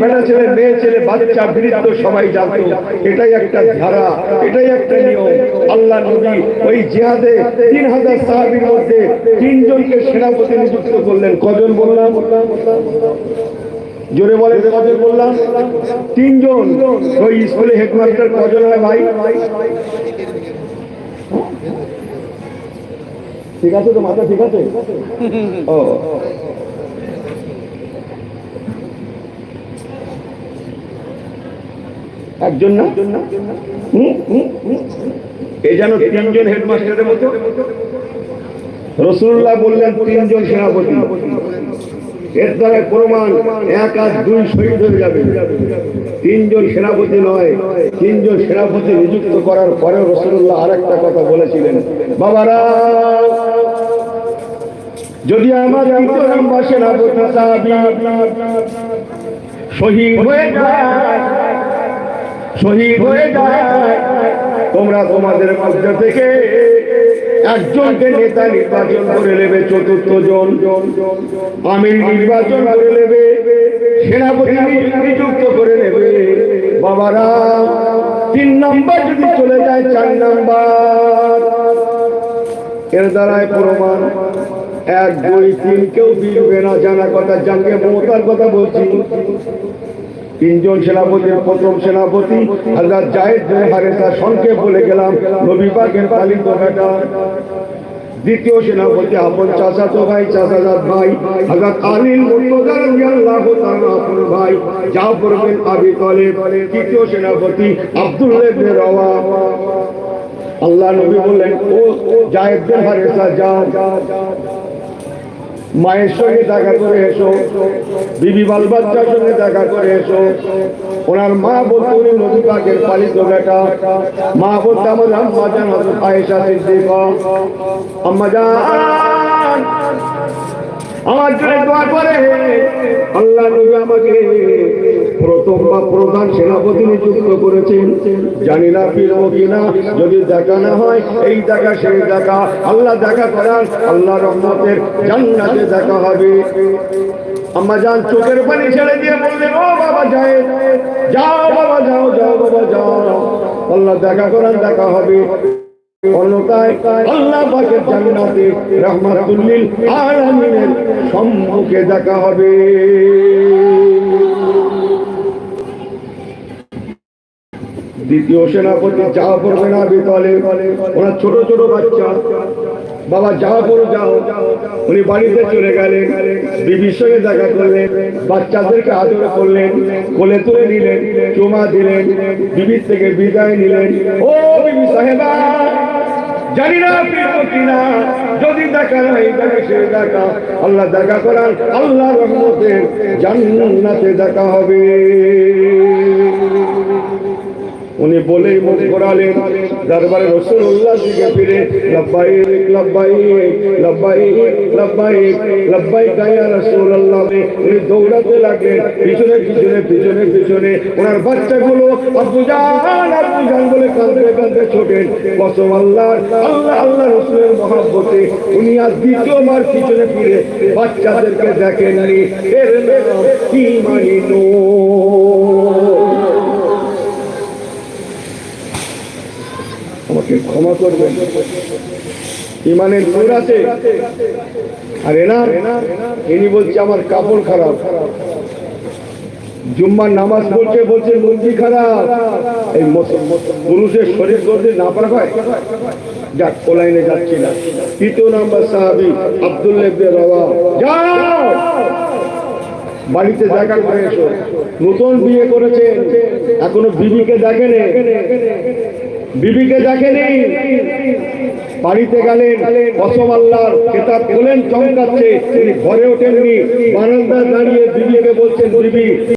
বেটা ছেলে, মেয়ে ছেলে, বাচ্চা, বৃদ্ধ, সবাই এটাই একটা ধারা, এটাই একটা নিয়ম। আল্লাহ নবী ওই জিহাদে তিন হাজার সাহাবির মধ্যে তিনজনকে সেনাপতি নিযুক্ত করলেন। কজন বললাম? জোরে বলে কজন বললাম? তিনজন। ওই স্কুলে হেডমাস্টার কজন হয় ভাই? ঠিক আছে তো, মাথা ঠিক আছে? ও। একজন না। এ যেন তিনজন হেডমাস্টারের মতো? রসুল্লাহ বললেন, তিনজন সেনাপতি। এর দ্বারা প্রমাণ, এক আর দুই শহীদ হয়ে যাবে। তিনজন সেনাপতি নয়, তিনজন সেনাপতি নিযুক্ত করার পরেও রসুল্লাহ আর একটা কথা বলেছিলেন। বাবারা, যদি আমার সেনাপতি শহীদ হয়ে যায়। শহীদ হয়ে যায়। তোমরা তোমাদের মধ্যে থেকে একজনকে নেতা নির্বাচন করে নেবে, চতুর্থ জন। আমির নির্বাচন করে নেবে, সেনাপতি নিযুক্ত করে নেবে। বাবারা, তিন নম্বর যদি চলে যায়, চার নাম্বার। এর দ্বারায় প্রমাণ। এক, দুই, তিন, কেউ বিলবে না, জানা কথা জানকে মমতার কথা বলছি। তিনজন সেনাপতির প্রথম সেনাপতি হাজার জাহেদ হারেসা সংক্ষেপ বলে গেলাম, নবী পালিত বেটা। দ্বিতীয় সেনাপতি আপন চাচাতো ভাই, চাচাজাত ভাই হযরত আলীর আপন ভাই, জাফর বিন আবি তালিব। তৃতীয় সেনাপতি আব্দুল্লাহ ইবনে আল্লাহ নবী বললেন, ও জাহেদ বিন হারেসা যাও মায়ের সঙ্গে দেখা করে এসো, বিবি বাল বাচ্চার সঙ্গে দেখা করে এসো। ওনার মা বলতে নদী পাকের পালিত বেটা। মা বলতে আমার আম্মা হযরত আয়েশা সিদ্দিকা। আম্মা জান আমার জন্য দোয়া করে। আল্লাহ নবী আমাকে প্রথম প্রধান সেনাপতি নিযুক্ত করেছেন। জানি না ফিরবো কিনা, যদি দেখা না হয়, এই দেখা সেই দেখা। আল্লাহ দেখা করার, আল্লাহ রহমতের জান্নাতে দেখা হবে। আম্মা যান চোখের পানি ছেড়ে দিয়ে বললেন, ও বাবা যায় যাও বাবা, যাও যাও বাবা, যাও। আল্লাহ দেখা করার, দেখা হবে। সম্মুখে দেখা হবে। দ্বিতীয় সেনাপতি যা করবে না বিতলে। ওনার ছোট ছোট বাচ্চা। বাবা যা করো, যাও। উনি বাড়িতে চলে গেলেন। বিবির সঙ্গে দেখা করলেন। বাচ্চাদেরকে আদর করলেন। কোলে তুলে নিলেন, চুমা দিলেন। বিবির থেকে বিদায় নিলেন। ও বিবি সাহেবা, জানি না কিনা যদি দেখা নাই দেখা সে দেখা। আল্লাহ দেখা করার আল্লাহ রহমতের জান্নাতে দেখা হবে। উনি বলেই মুখ ঘোরালেন, দরবারে রসুল্লাহ দিকে ফিরে লব্বাই লব্বাই লব্বাই লব্বাই লব্বাই গায়া রসুল্লাহ উনি দৌড়াতে লাগলেন, পিছনে পিছনে পিছনে পিছনে। ওনার বাচ্চাগুলো আব্বু জান আব্বু জান বলে কাঁদতে কাঁদতে ছোটেন। কসম আল্লাহ আল্লাহ আল্লাহ রসুলের মহাব্বতে উনি আজ দ্বিতীয়বার পিছনে ফিরে বাচ্চাদেরকে নাম কি মানিনো আমাকে ক্ষমা করবেন। ইমানের নূর আছে আর এনার, ইনি বলছে আমার কাপড় খারাপ। জুম্মার নামাজ পড়ছে, বলছে লুঙ্গি খারাপ। এই পুরুষের শরীর করতে না পারা হয় যাক ওলাইনে যাচ্ছি না। তৃতীয় নাম্বার সাহাবি আব্দুল্লাহ যাও! বাড়িতে দেখা করে নতুন বিয়ে করেছে এখনও বিবিকে দেখেনি। বিবিকে দেখেনি বাড়িতে গেলেন কসম আল্লাহর কেতাব খোলেন, চমকাচ্ছে। ঘরে ওঠেননি। বারান্দায় দাঁড়িয়ে বিবিকে বলছেন, বিবি